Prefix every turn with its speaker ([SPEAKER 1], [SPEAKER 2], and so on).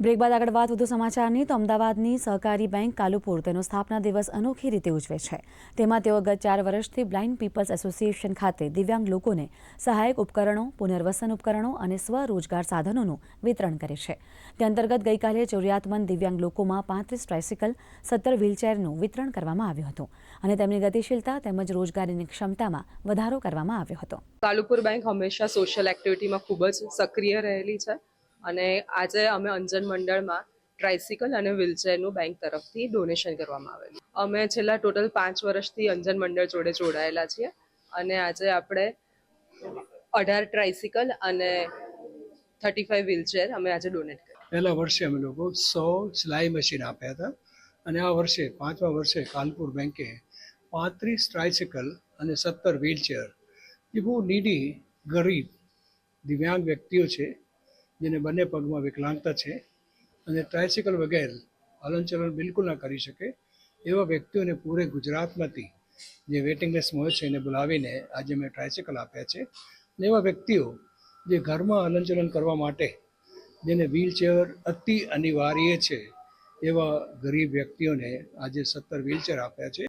[SPEAKER 1] Break બાદ આગળ વાત વધુ સમાચારની તો અમદાવાદની સહકારી બેંક કાલુપુર તેનો સ્થાપના દિવસ અનોખી રીતે ઉજવે છે. તેમાં તેઓ ગત ચાર વર્ષથી બ્લાઇન્ડ પીપલ્સ એસોસિએશન ખાતે દિવ્યાંગ લોકોને સહાયક ઉપકરણો, પુનર્વસન ઉપકરણો અને સ્વરોજગાર સાધનોનું વિતરણ કરે છે. તે અંતર્ગત ગઈકાલે જરૂરિયાતમંદ દિવ્યાંગ લોકોમાં પાંત્રીસ ટ્રાયસિકલ, સત્તર વ્હીલચેરનું વિતરણ કરવામાં આવ્યું હતું અને તેમની ગતિશીલતા તેમજ રોજગારીની ક્ષમતામાં વધારો કરવામાં આવ્યો હતો.
[SPEAKER 2] કાલુપુર બેંક હંમેશા સોશિયલ એક્ટિવિટીમાં ખૂબ જ સક્રિય રહેલી છે. અને આજે અમે અંજન મંડળમાં ટ્રાઇસિકલ અને વ્હીલચેરનું બેંક તરફથી ડોનેશન કરવામાં આવેલું. અમે છેલ્લા ટોટલ પાંચ વર્ષથી અંજન મંડળ જોડે જોડાયેલા છીએ અને આજે આપણે અઢાર ટ્રાઇસિકલ અને થર્ટી ફાઇવ વ્હીલચેર અમે આજે ડોનેટ કરી
[SPEAKER 3] પહેલા વર્ષે અમે લોકો સો સિલાઈ મશીન આપ્યા હતા અને આ વર્ષે, પાંચમા વર્ષે કાનપુર બેંકે પાંત્રીસ ટ્રાઇસિકલ અને સત્તર વ્હીલચેર જે બહુ નીડી, ગરીબ, દિવ્યાંગ વ્યક્તિઓ છે. જેને બંને પગમાં વિકલાંગતા છે અને ટ્રાયસિકલ વગેરે હલનચલન બિલકુલ ના કરી શકે, એવા વ્યક્તિઓને પૂરે ગુજરાતમાંથી જે વેટિંગ લિસ્ટમાં હોય છે એને બોલાવીને આજે મેં ટ્રાયસિકલ આપ્યા છે. અને એવા વ્યક્તિઓ જે ઘરમાં હલનચલન કરવા માટે જેને વ્હીલચેર અતિ અનિવાર્ય છે, એવા ગરીબ વ્યક્તિઓને આજે સત્તર વ્હીલચેર આપ્યા છે.